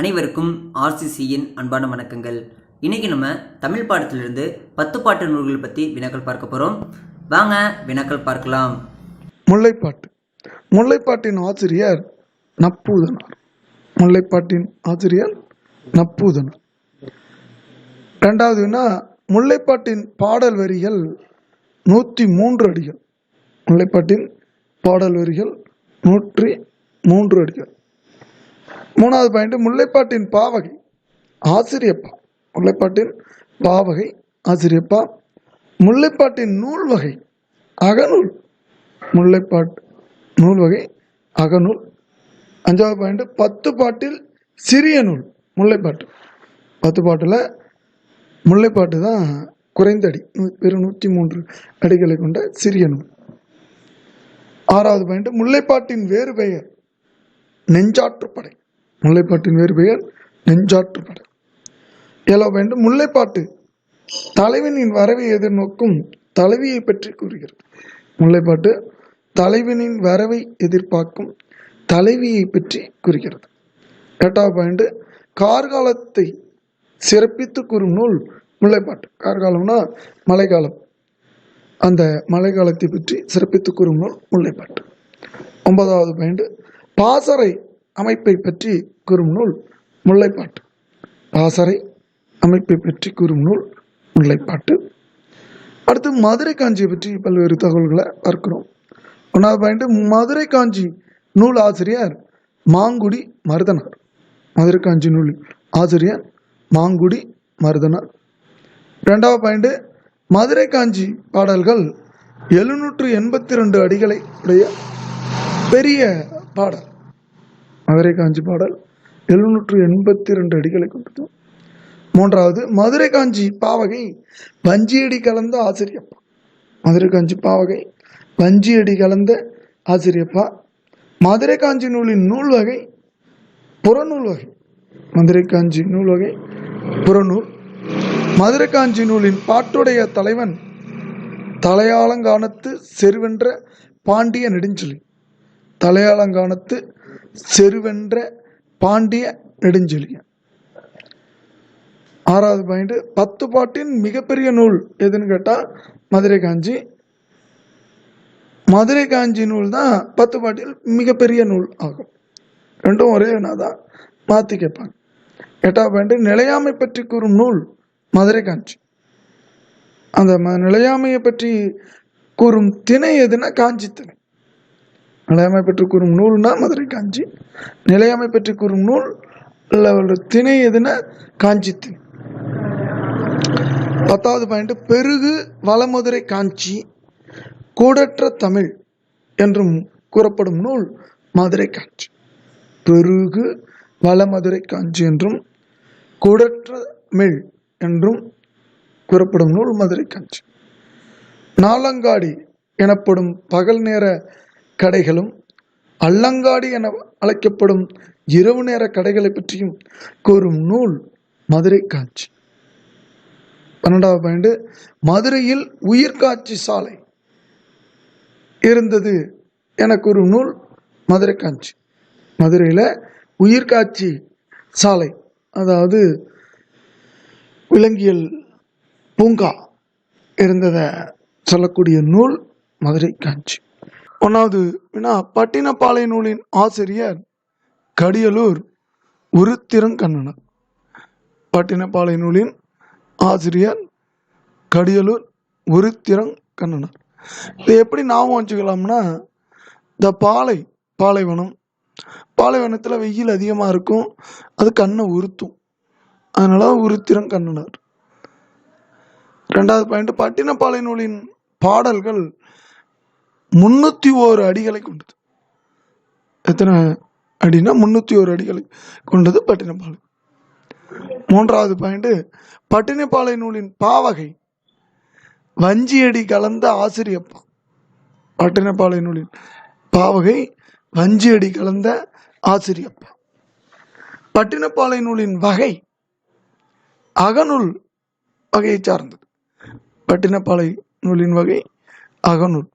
அனைவருக்கும் ஆர்சிசியின் அன்பான வணக்கங்கள். இன்றைக்கி நம்ம தமிழ் பாடத்திலிருந்து பத்து பாட்டு நூல்கள் பற்றி வினாக்கள் பார்க்க போகிறோம் வாங்க வினாக்கள் பார்க்கலாம். முல்லைப்பாட்டு. முல்லைப்பாட்டின் ஆசிரியர் நப்பூதனார். முல்லைப்பாட்டின் ஆசிரியர் நப்பூதனார். ரெண்டாவதுனா முல்லைப்பாட்டின் பாடல் வரிகள் நூற்றி மூன்று அடிகள். முல்லைப்பாட்டின் பாடல் வரிகள் நூற்றி மூன்று அடிகள். மூணாவது பாயிண்ட் முல்லைப்பாட்டின் பாவகை ஆசிரியப்பா. முல்லைப்பாட்டின் பாவகை ஆசிரியப்பா. முல்லைப்பாட்டின் நூல் வகை அகநூல். முல்லைப்பாட்டு நூல் வகை அகநூல். அஞ்சாவது பாயிண்ட் பத்து பாட்டில் சிறிய நூல் முல்லைப்பாட்டு. பத்து பாட்டில் முல்லைப்பாட்டு தான் குறைந்த அடி நூ- வெறும் நூற்றி மூன்று அடிகளை கொண்ட சிறிய நூல். ஆறாவது பாயிண்ட் முல்லைப்பாட்டின் வேறு பெயர் நெஞ்சாற்றுப்படை. முல்லைப்பாட்டின் வேறு பெயர் நெஞ்சாற்றுப்படை. ஏழாவது வேண்டும் முல்லைப்பாட்டு. தலைவனின் வரவை எதிர்நோக்கும் தலைவியை பற்றி கூறுகிறது. முல்லைப்பாட்டு தலைவனின் வரவை எதிர்பார்க்கும் தலைவியை பற்றி கூறுகிறது. எட்டாவது பாயிண்ட் கார்காலத்தை சிறப்பித்து கூறும் நூல் முல்லைப்பாட்டு. கார்காலம்னா மழைக்காலம். அந்த மழைக்காலத்தை பற்றி சிறப்பித்து கூறும் நூல் முல்லைப்பாட்டு. ஒன்பதாவது பாயிண்ட் பாசறை அமைப்பை பற்றி கூறும் நூல் முல்லைப்பாட்டு. பாசறை அமைப்பை பற்றி கூறும் நூல் முல்லைப்பாட்டு. அடுத்து மதுரை காஞ்சியை பற்றி பல்வேறு தகவல்களை பார்க்கிறோம். ஒன்றாவது பாயிண்ட் மதுரை காஞ்சி நூல் ஆசிரியர் மாங்குடி மருதனார். மதுரை காஞ்சி நூல் ஆசிரியர் மாங்குடி மருதனார். ரெண்டாவது பாயிண்ட் மதுரை காஞ்சி பாடல்கள் எழுநூற்று எண்பத்தி ரெண்டு அடிகளை உடைய பெரிய பாடல். மதுரை காஞ்சி பாடல் எழுநூற்று எண்பத்தி ரெண்டு அடிகளை கொண்டது. மூன்றாவது மதுரை காஞ்சி பாவகை வஞ்சியடி கலந்த ஆசிரியப்பா. மதுரை காஞ்சி பாவகை வஞ்சியடி கலந்த ஆசிரியப்பா. மதுரை காஞ்சி நூலின் நூல் வகை புறநூல் வகை. மதுரை காஞ்சி நூல் வகை புறநூல். மதுரை காஞ்சி நூலின் பாட்டுடைய தலைவன் தலையாளங்கானத்து செருவென்ற பாண்டிய நெடுஞ்சொலி தலையாளங்கானத்து செருவென்ற பாண்டிய நெடுஞ்செழியன் ஆறாவது பாயிண்ட் பத்து பாட்டின் மிகப்பெரிய நூல் எதுன்னு கேட்டால் மதுரை காஞ்சி. மதுரை காஞ்சி நூல் தான் பத்து பாட்டில் மிகப்பெரிய நூல் ஆகும். ரெண்டும் ஒரே தான் மாற்றி கேட்பாங்க. எட்டாவது பாயிண்ட் நிலையாமை பற்றி கூறும் நூல் மதுரை காஞ்சி. அந்த ம நிலையாமையை பற்றி கூறும் திணை எதுனா காஞ்சி திணை நிலையாமை பற்றி கூறும் நூல்னா மதுரை காஞ்சி. நிலையாமை பற்றி கூறும் நூல் ஒரு திணை எதுனா காஞ்சி திணை பத்தாவது பாயிண்ட் பெருகு வளமதுரை காஞ்சி கூடற்ற தமிழ் என்றும் கூறப்படும் நூல் மதுரை காஞ்சி. பெருகு வளமதுரை காஞ்சி என்றும் கூடற்ற தமிழ் என்றும் கூறப்படும் நூல் மதுரை காஞ்சி. நாலங்காடி எனப்படும் பகல் நேர கடைகளும் அல்லங்காடி என அழைக்கப்படும் இரவு நேர கடைகளை பற்றியும் கூறும் நூல் மதுரை காஞ்சி பன்னெண்டாவது பாயிண்ட் மதுரையில் உயிர்காட்சி சாலை இருந்தது என கூறும் நூல் மதுரை காஞ்சி மதுரையில் உயிர்காட்சி சாலை அதாவது விலங்கியல் பூங்கா இருந்ததை சொல்லக்கூடிய நூல் மதுரை காஞ்சி ஒன்றாவது வினா பட்டினப்பாலை நூலின் ஆசிரியர் கடியலூர் உருத்திரங்கண்ணனர் பட்டினப்பாலை நூலின் ஆசிரியர் கடியலூர் உருத்திரங்கண்ணனர் இதை எப்படி ஞாபகம் வச்சுக்கலாம்னா இந்த பாலை பாலைவனம் பாலைவனத்தில் வெயில் அதிகமாக இருக்கும் அது கண்ணை உறுத்தும் அதனால் உருத்திரம் கண்ணனர் ரெண்டாவது பாயிண்ட் பட்டினப்பாலை நூலின் பாடல்கள் முன்னூற்றி ஓரு அடிகளை கொண்டது. எத்தனை அடின்னா முன்னூற்றி ஓரு அடிகளை கொண்டது பட்டினப்பாலை. மூன்றாவது பாயிண்ட் பட்டினப்பாலை நூலின் பாவகை வஞ்சியடி கலந்த ஆசிரியப்பா. பட்டினப்பாலை நூலின் பாவகை வஞ்சியடி கலந்த ஆசிரியப்பா. பட்டினப்பாலை நூலின் வகை அகநூல் வகையை சார்ந்தது. பட்டினப்பாலை நூலின் வகை அகநூல்.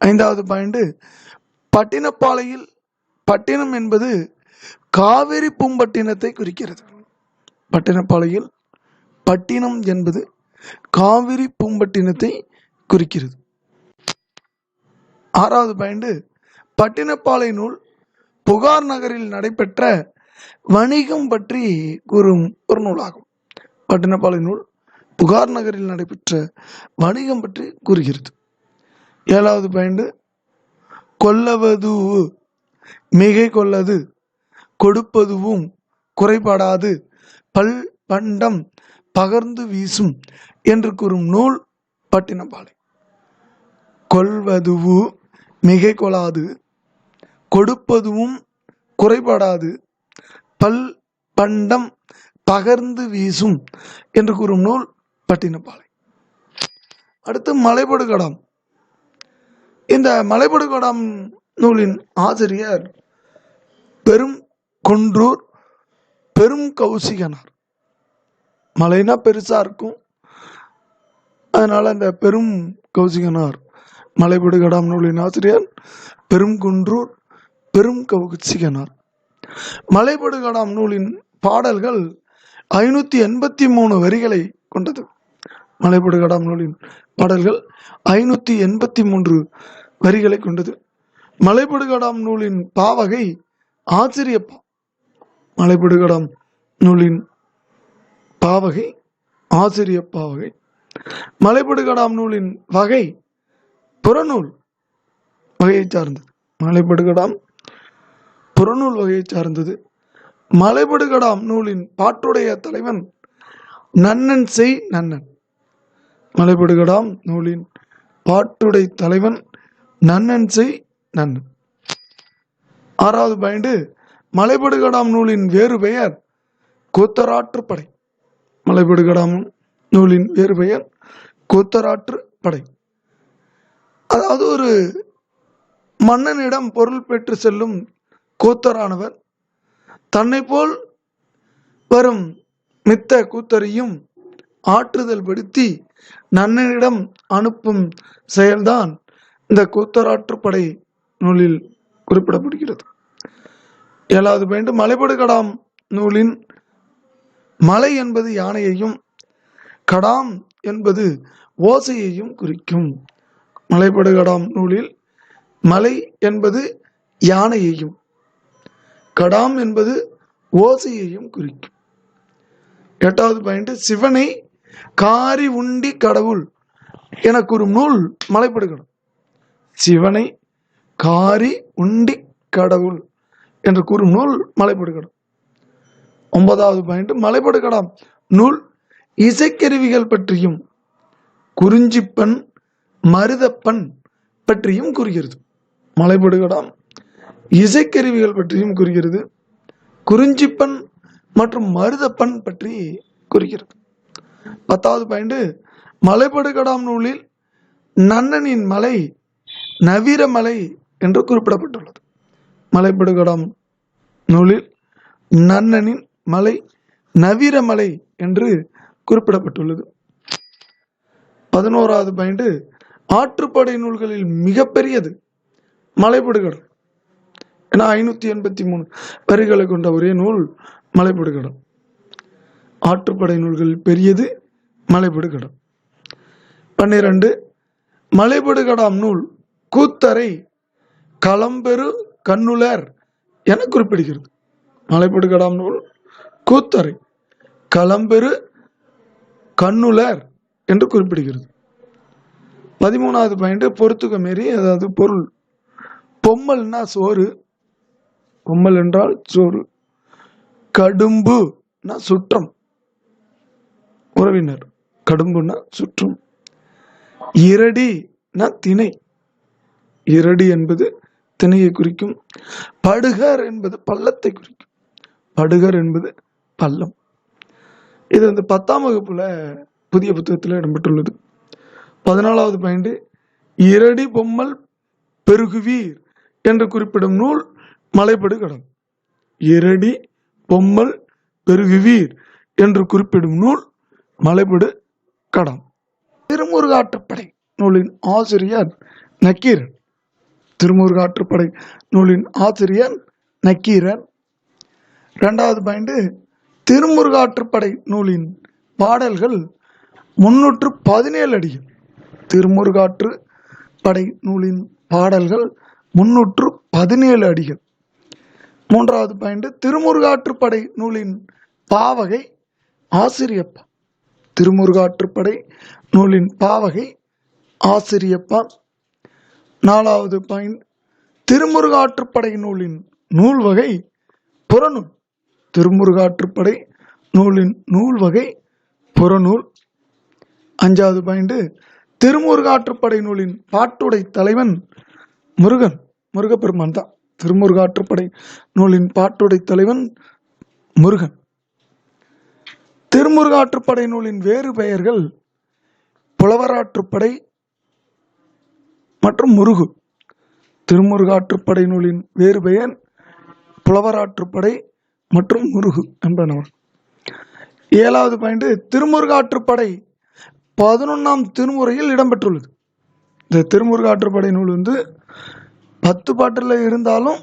ஐந்தாவது பாயிண்ட் பட்டினப்பாளையில் பட்டினம் என்பது காவிரி பூம்பட்டினத்தை குறிக்கிறது. பட்டினப்பாளையில் பட்டினம் என்பது காவிரி பூம்பட்டினத்தை குறிக்கிறது. ஆறாவது பாயிண்ட் பட்டினப்பாலை நூல் புகார் நகரில் நடைபெற்ற வணிகம் பற்றி கூறும் ஒரு நூலாகும். பட்டினப்பாலை நூல் புகார் நகரில் நடைபெற்ற வணிகம் பற்றி கூறுகிறது. ஏழாவது பாயிண்ட் கொல்லவது மிகை கொள்ளது கொடுப்பதுவும் குறைபடாது பல் பண்டம் பகர்ந்து வீசும் என்று கூறும் நூல் பட்டினப்பாலை. கொல்வதுவு மிகை கொள்ளாது கொடுப்பதுவும் குறைபடாது பல் பண்டம் பகர்ந்து வீசும் என்று கூறும் நூல் பட்டினப்பாலை. அடுத்து மலைபடுகடம் இந்த மலைபடுகடம் நூலின் ஆசிரியர் பெரும் கொன்றூர் பெரும் கௌசிகனார். மலைனா பெருசா இருக்கும். அதனால அந்த பெரும் கௌசிகனார் மலைபடுகடாம் நூலின் ஆசிரியர் பெரும் குன்றூர் பெரும் கௌசிகனார். மலைபடுகடாம் நூலின் பாடல்கள் ஐநூற்றி எண்பத்தி மூணு வரிகளை கொண்டது. மலைபடுகடாம் நூலின் பாடல்கள் ஐநூற்றி எண்பத்தி மூன்று வரிகளை கொண்டது. மலைப்படுகடாம் நூலின் பாவகை ஆச்சரியப்பா. மலைப்படுகடாம் நூலின் பாவகை ஆசிரிய பாவகை மலைப்படுகடாம் நூலின் வகை புறநூல் வகையை சார்ந்தது. மலைபடுகடாம் புறநூல் வகையை சார்ந்தது. மலைபடுகடாம் நூலின் பாட்டுடைய தலைவன் நன்னன் செய் நன்னன். மலைபடுகடாம் நூலின் பாட்டுடை தலைவன் நன்னன் செய் நன்னன் ஆறாவது பாயிண்ட் மலைபடுகடாம் நூலின் வேறு பெயர் கூத்தராற்று படை. மலைபடுகடாம் நூலின் வேறு பெயர் கூத்தராற்று படை. அதாவது ஒரு மன்னனிடம் பொருள் பெற்று செல்லும் கூத்தரானவர் தன்னை போல் வரும் மித்த கூத்தரையும் ஆற்றுதல் படுத்தி நன்னனிடம் அனுப்பும் செயல்தான் இந்த கூத்தராற்றுப்படை நூலில் குறிப்பிடப்படுகிறது. ஏழாவது பாயிண்ட் மலைபடுகடாம் நூலின் மலை என்பது யானையையும் கடாம் என்பது ஓசையையும் குறிக்கும். மலைபடுகடாம் நூலில் மலை என்பது யானையையும் கடாம் என்பது ஓசையையும் குறிக்கும். எட்டாவது பாயிண்ட் சிவனை காரி உண்டி கடவுள் என கூறும் நூல் மலைப்படுகடம். சிவனை காரி உண்டி கடவுள் என்று கூறும் நூல் மலைப்படுகடம். ஒன்பதாவது பாயிண்ட் மலைப்படுகடம். நூல் இசைக்கருவிகள் பற்றியும் குறிஞ்சிப்பன் மருதப்பன் பற்றியும் கூறுகிறது. மலைபடுகடாம் இசைக்கருவிகள் பற்றியும் கூறுகிறது குறிஞ்சிப்பன் மற்றும் மருதப்பன் பற்றி கூறுகிறது. பத்தாவது பாயிண்ட் மலைபடுகடாம் நூலில் நன்னனின் மலை நவீர மலை என்று குறிப்பிடப்பட்டுள்ளது. மலைப்படுகடம் நூலில் நன்னனின் மலை நவீர மலை என்று குறிப்பிடப்பட்டுள்ளது. பதினோராவது பாயிண்ட் ஆற்றுப்படை நூல்களில் மிகப்பெரியது மலைப்படுகடம். ஏன்னா ஐநூற்றி எண்பத்தி மூணு வரிகளை கொண்ட ஒரே நூல் மலைப்படுகடம். ஆற்றுப்படை நூல்களில் பெரியது மலைப்படுகடம். பன்னிரண்டு மலைப்படுகடாம் நூல் கூத்தரை களம்பெரு கண்ணுலர் என குறிப்பிடுகிறது. மலைபடுகடாம் நூல். கூத்தரை களம்பெரு கண்ணுலர் என்று குறிப்பிடுகிறது. பதிமூணாவது பாயிண்ட் பொறுத்துக்க மாரி அதாவது பொருள். பொம்மல்னா சோறு. பொம்மல் என்றால் சோறு. கடும்புனா சுற்றம். உறவினர். கடும்புனா சுற்றம். இரடினா திணை. இரடி என்பது திணையை குறிக்கும். படுகர் என்பது பள்ளத்தை குறிக்கும். படுகர் என்பது பள்ளம். இது வந்து பத்தாம் வகுப்புல புதிய புத்தகத்தில் இடம்பெற்றுள்ளது. பதினாலாவது பாயிண்ட் இரடி பொம்மல் பெருகுவீர் என்று குறிப்பிடும் நூல் மலைப்படு கடம் இரடி பொம்மல் பெருகுவீர் என்று குறிப்பிடும் நூல் மலைப்படு கடம் திருமுருகாற்றுப்படை நூலின் ஆசிரியர் நக்கீரன். திருமுருகாற்றுப்படை நூலின் ஆசிரியர் நக்கீரன் ரெண்டாவது பாயிண்ட் திருமுருகாற்றுப்படை நூலின் பாடல்கள் முன்னூற்று பதினேழு அடிகள் திருமுருகாற்று படை நூலின் பாடல்கள் முன்னூற்று பதினேழு அடிகள் மூன்றாவது பாயிண்ட் திருமுருகாற்றுப்படை நூலின் பாவகை ஆசிரியப்பா. திருமுருகாற்றுப்படை நூலின் பாவகை ஆசிரியப்பா. நாலாவது பாயிண்ட். திருமுருகாற்றுப்படை நூலின் நூல் வகை புறநூல். திருமுருகாற்றுப்படை நூலின் நூல் வகை புறநூல். அஞ்சாவது பாயிண்ட். திருமுருகாற்றுப்படை நூலின் பாட்டுடை தலைவன் முருகன். முருகப்பெருமான் தான். திருமுருகாற்றுப்படை நூலின் பாட்டுடை தலைவன் முருகன். திருமுருகாற்றுப்படை நூலின் வேறு பெயர்கள் புலவராற்றுப்படை மற்றும் முருகு. திருமுருகாற்றுப்படை நூலின் வேறு பெயர் புலவராற்றுப்படை மற்றும் முருகு என்பனவர் ஏழாவது பாயிண்ட் திருமுருகாற்றுப்படை பதினொன்றாம் திருமுறையில் இடம்பெற்றுள்ளது. இந்த திருமுருகாற்றுப்படை நூல் வந்து பத்து பாட்டில் இருந்தாலும்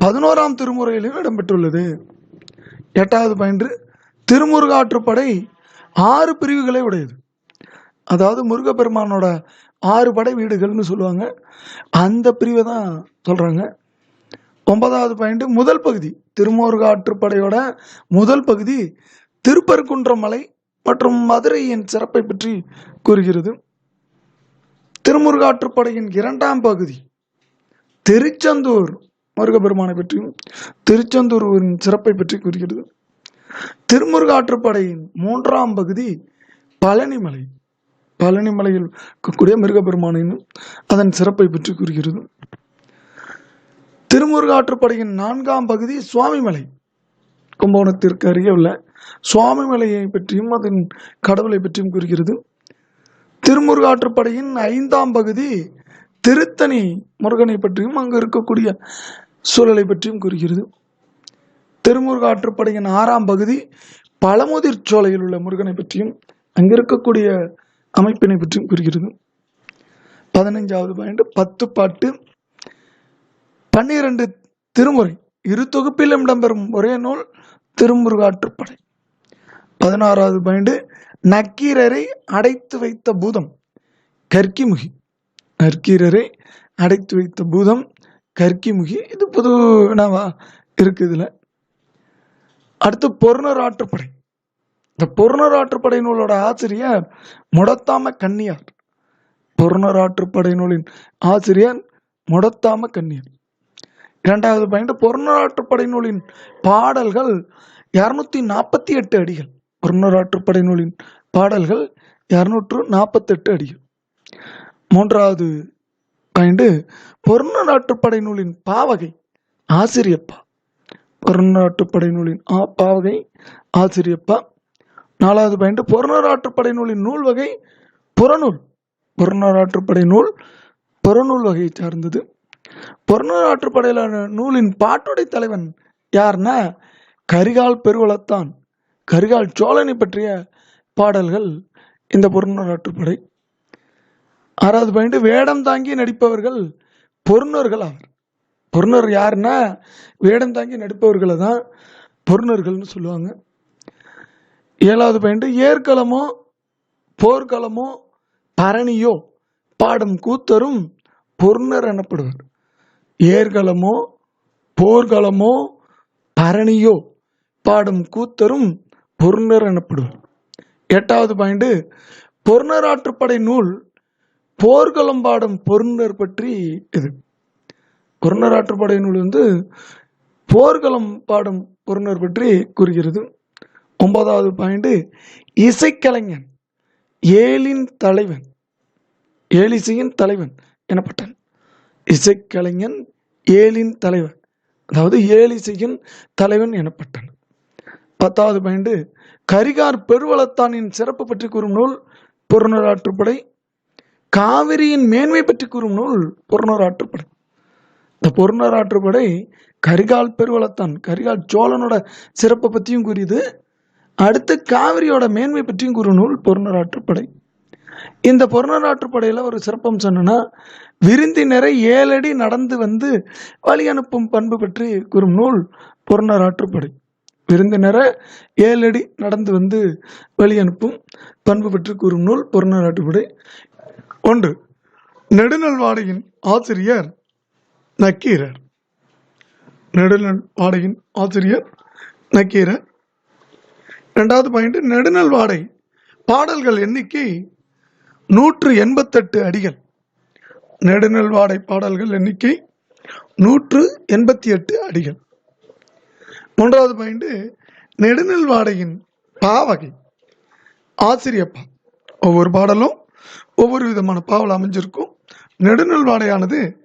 பதினோராம் திருமுறையிலும் இடம்பெற்றுள்ளது. எட்டாவது பாயிண்ட் திருமுருகாற்றுப்படை ஆறு பிரிவுகளை உடையது. அதாவது முருகப்பெருமானோட ஆறு படை வீடுகள்னு சொல்லுவாங்க. அந்த பிரிவை தான் சொல்கிறாங்க ஒன்பதாவது பாயிண்ட் முதல் பகுதி திருமுருகாற்றுப்படையோட முதல் பகுதி திருப்பரங்குன்றம் மலை மற்றும் மதுரையின் சிறப்பை பற்றி கூறுகிறது. திருமுருகாற்றுப்படையின் இரண்டாம் பகுதி திருச்செந்தூர் முருகப்பெருமானை பற்றியும் திருச்செந்தூரின் சிறப்பை பற்றி கூறுகிறது. திருமுருகாற்றுப்படையின் மூன்றாம் பகுதி பழனிமலை. பழனிமலையில் இருக்கக்கூடிய முருகப்பெருமானின் அதன் சிறப்பை பற்றி கூறுகிறது. திருமுருகாற்றுப்படையின் நான்காம் பகுதி சுவாமிமலை கும்பகோணத்திற்கு அருகே உள்ள சுவாமிமலையை பற்றியும் அதன் கடவுளை பற்றியும் கூறுகிறது. திருமுருகாற்றுப்படையின் ஐந்தாம் பகுதி திருத்தணி முருகனை பற்றியும் அங்கு இருக்கக்கூடிய சூழலை பற்றியும் கூறுகிறது. திருமுருகாற்றுப்படையின் ஆறாம் பகுதி பழமுதிர் சோலையில் உள்ள முருகனை பற்றியும் அங்கு இருக்கக்கூடிய அமைப்பினை பற்றியும் கூறுகிறது. பதினைஞ்சாவது பாயிண்ட் பத்து பாட்டு பன்னிரண்டு திருமுறை. இரு தொகுப்பிலும் இடம்பெறும் ஒரே நூல் திருமுருகாற்றுப்படை பதினாறாவது பாயிண்ட் நக்கீரரை அடைத்து வைத்த பூதம் கர்க்கிமுகி நற்கீரரை அடைத்து வைத்த பூதம் கர்க்கிமுகி இது புது வினாவா இருக்கு அடுத்து பொருணர் ஆற்றுப்படை. இந்த பொருணராற்றுப்படை நூலோட ஆசிரியர் முடத்தாம கன்னியார். பொருணர் நூலின் ஆசிரியர் முடத்தாம கன்னியார். இரண்டாவது பாயிண்ட் பொருணராற்றுப்படை நூலின் பாடல்கள் இரநூத்தி நாற்பத்தி எட்டு அடிகள். பொருணராற்றுப்படை நூலின் பாடல்கள் இரநூற்று நாற்பத்தெட்டு அடிகள். மூன்றாவது பாயிண்ட் பொருணர் நூலின் பாவகை ஆசிரியப்பா. பொருணராற்றுப்படை நூலின் ஆ பாவகை ஆசிரியப்பா. நாலாவது பாயிண்ட் பொருணராற்றுப்படை நூலின் நூல் வகை புறநூல். புறநூறாற்றுப்படை நூல் புறநூல் வகையை சார்ந்தது. புறநூறாற்றுப்படையிலான நூலின் பாட்டுடை தலைவன் யார்னா கரிகால் பெருவளத்தான். கரிகால் சோழனை பற்றிய பாடல்கள் இந்த புறநூறாற்றுப்படை ஆறாவது பாயிண்ட் வேடம் தாங்கி நடிப்பவர்கள் பொருணர்கள் ஆவர். பொருணர் யாருன்னா வேடம் தாங்கி நடிப்பவர்களை தான் பொருணர்கள்னு சொல்லுவாங்க. ஏழாவது பாயிண்ட் ஏற்களமோ போர்க்களமோ பரணியோ பாடும் கூத்தரும் பொருணர் எனப்படுவர். ஏர்களமோ போர்க்களமோ பரணியோ பாடும் கூத்தரும் பொருணர் எனப்படுவர். எட்டாவது பாயிண்ட் பொருணராற்றுப்படை நூல் போர்க்களம் பாடும் பொருணர் பற்றி இது. பொருணராற்றுப்படை நூல் வந்து போர்க்களம் பாடும் பொருணர் பற்றி கூறுகிறது. ஒன்பதாவது பாயிண்ட்டு இசைக்கலைஞன் ஏழின் தலைவன் ஏலிசையின் தலைவன் எனப்பட்டான். இசைக்கலைஞன் ஏழின் தலைவன் அதாவது ஏலிசையின் தலைவன் எனப்பட்டான். பத்தாவது பாயிண்ட் கரிகார் பெருவளத்தானின் சிறப்பு பற்றி கூறும் நூல் புறநூறாற்றுப்படை காவிரியின் மேன்மை பற்றி கூறும் நூல் புறநூறாற்றுப்படை இந்த பொருணராற்றுப்படை கரிகால் பெருவளத்தான் கரிகால் சோழனோட சிறப்பை பற்றியும் கூறியது. அடுத்து காவிரியோட மேன்மை பற்றியும் கூறும் நூல் பொருணராற்றுப்படை இந்த பொருணராற்றுப்படையில் ஒரு சிறப்பம் என்னன்னா விருந்தினரை ஏழடி நடந்து வந்து வழி அனுப்பும் பண்பு பற்றி கூறும் நூல் பொருணராற்றுப்படை விருந்தினரை ஏழடி நடந்து வந்து வழி அனுப்பும் பண்பு பற்றி கூறும் நூல் பொருணராற்றுப்படை ஒன்று நெடுநல்வாடையின் ஆசிரியர் நக்கீரர். நெடுநல்வாடையின் ஆசிரியர் நக்கீரர். ரெண்டாவது பாயிண்ட் நெடுநல்வாடை பாடல்கள் எண்ணிக்கை நூற்று எண்பத்தெட்டு அடிகள். நெடுநல்வாடை பாடல்கள் எண்ணிக்கை நூற்று எண்பத்தி எட்டு அடிகள். மூன்றாவது பாயிண்ட் நெடுநல்வாடையின் பாவகை ஆசிரியப்பா. ஒவ்வொரு பாடலும் ஒவ்வொரு விதமான பாவல் அமைஞ்சிருக்கும். நெடுநல்வாடையானது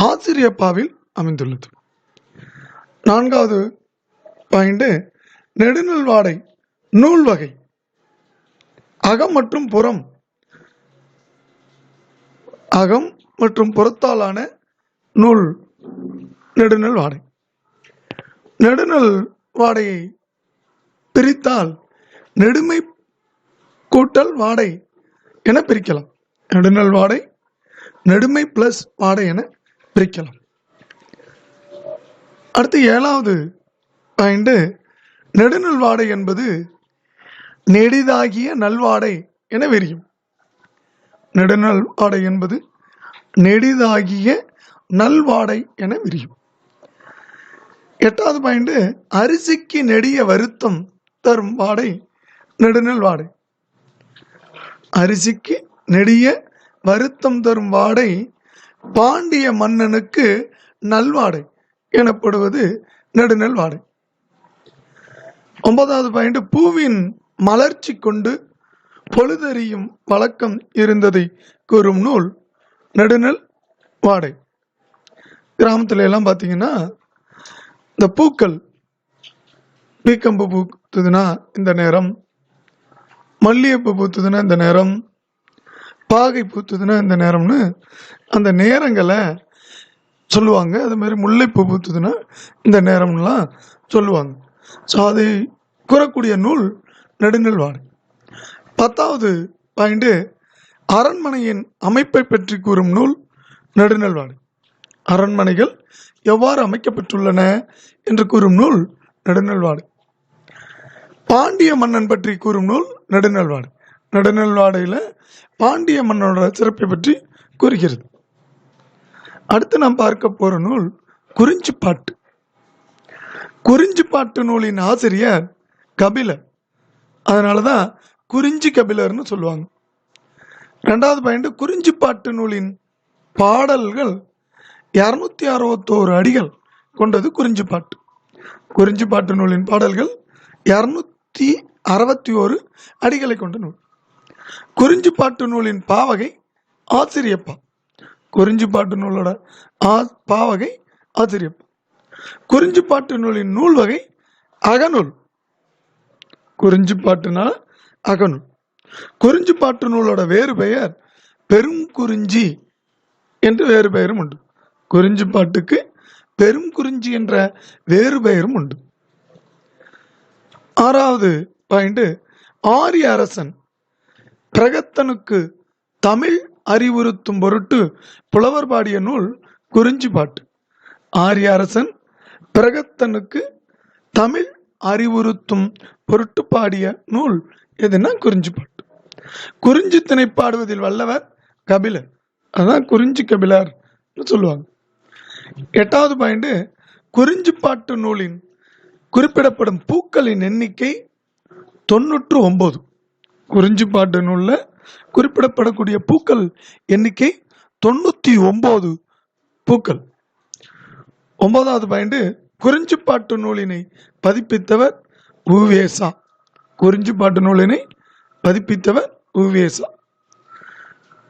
ஆசிரியப்பாவில் அமைந்துள்ளது. நான்காவது பாயிண்ட் நெடுநல்வாடை நூல் வகை. அகம் மற்றும் புறம். அகம் மற்றும் புறத்தாலான நூல் நெடுநல் வாடை. நெடுநல் வாடையை பிரித்தால் நெடுமை கூட்டல் வாடை என பிரிக்கலாம். நெடுநல் வாடை நெடுமை பிளஸ் வாடை என பிரிக்கலாம். அடுத்து ஏழாவது பாயிண்ட் நெடுநல் வாடை என்பது நெடிதாகிய நல்வாடை என விரியும். நெடுநல் வாடை என்பது நெடிதாகிய நல்வாடை என விரியும். எட்டாவது பாயிண்ட் அரிசிக்கு நெடிய வருத்தம் தரும் வாடை நெடுநல் வாடை அரிசிக்கு நெடிய வருத்தம் தரும் வாடை பாண்டிய மன்னனுக்கு நல்வாடை எனப்படுவது நெடுநல் வாடை ஒன்பதாவது பாயிண்ட் பூவின் மலர்ச்சி கொண்டு பொழுதறியும் வழக்கம் இருந்ததை கூறும் நூல் நெடுநல் வாடை. கிராமத்துல எல்லாம் பார்த்தீங்கன்னா இந்த பூக்கள் பீக்கம்பு பூத்துதுன்னா இந்த நேரம் மல்லிகைப்பூ பூத்துதுன்னா இந்த நேரம் பாகை பூத்துதுன்னா இந்த நேரம்னு அந்த நேரங்களை சொல்லுவாங்க. அது மாதிரி முல்லைப்பூ பூத்துதுன்னா இந்த நேரம்லாம் சொல்லுவாங்க. ஸோ அதை கூறக்கூடிய நூல் நெடுநல் வாடு பத்தாவது பாயிண்டு அரண்மனையின் அமைப்பை பற்றி கூறும் நூல் நெடுநல்வாடு அரண்மனைகள் எவ்வாறு அமைக்கப்பட்டுள்ளன என்று கூறும் நூல் நெடுநல்வாடு பாண்டிய மன்னன் பற்றி கூறும் நூல் நெடுநல்வாடு நெடுநல்வாடையில் பாண்டிய மன்னனோட சிறப்பை பற்றி கூறுகிறது. அடுத்து நாம் பார்க்க போகிற நூல் குறிஞ்சிப்பாட்டு. குறிஞ்சிப்பாட்டு நூலின் ஆசிரியர் கபிலர். அதனால தான் குறிஞ்சி கபிலர்னு சொல்லுவாங்க. ரெண்டாவது பாயிண்ட் குறிஞ்சிப்பாட்டு நூலின் பாடல்கள் இரநூத்தி அறுபத்தோரு அடிகள் கொண்டது குறிஞ்சு பாட்டு. குறிஞ்சி பாட்டு நூலின் பாடல்கள் இரநூத்தி அறுபத்தி ஓரு அடிகளை கொண்ட நூல். குறிஞ்சிப்பாட்டு நூலின் பாவகை ஆசிரியப்பா. குறிஞ்சிப்பாட்டு நூலோட ஆ பாவகை ஆசிரியப்பா. குறிஞ்சிப்பாட்டு நூலின் நூல் வகை அகநூல். குறிஞ்சிப்பாட்டுனா அகநூல் குறிஞ்சிப்பாட்டு நூலோட வேறு பெயர் பெரும் குறிஞ்சி என்று வேறு பெயரும் உண்டு. குறிஞ்சிப்பாட்டுக்கு பெரும் குறிஞ்சி என்ற வேறு பெயரும் உண்டு. ஆறாவது பாயிண்ட் ஆரிய அரசன் பிரகத்தனுக்கு தமிழ் அறிவுறுத்தும் பொருட்டு புலவர் பாடிய நூல் குறிஞ்சி பாட்டு. ஆரிய அரசன் பிரகத்தனுக்கு தமிழ் அறிவுறுத்தும் பொருட்டு பாடிய நூல் எதுனா குறிஞ்சிப்பாட்டு குறிஞ்சி திணை பாடுவதில் வல்லவர் கபிலர். அதான் குறிஞ்சி கபிலர் சொல்லுவாங்க. எட்டாவது பாயிண்ட் குறிஞ்சிப்பாட்டு நூலின் குறிப்பிடப்படும் பூக்களின் எண்ணிக்கை தொண்ணூற்று ஒன்பது குறிஞ்சிப்பாட்டு நூலில் குறிப்பிடப்படக்கூடிய பூக்கள் எண்ணிக்கை தொண்ணூற்றி ஒம்பது பூக்கள். ஒன்பதாவது பாயிண்ட் குறிஞ்சிப்பாட்டு நூலினை பதிப்பித்தவர் உவேசா குறிஞ்சிப்பாட்டு நூலினை பதிப்பித்தவர் உவேசா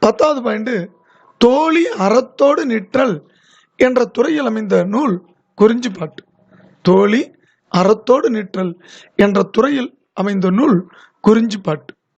பத்தாவது பாயிண்ட் தோழி அறத்தோடு நிற்றல் என்ற துறையில் அமைந்த நூல் குறிஞ்சிப்பாட்டு தோழி அறத்தோடு நிற்றல் என்ற துறையில் அமைந்த நூல் குறிஞ்சிப்பாட்டு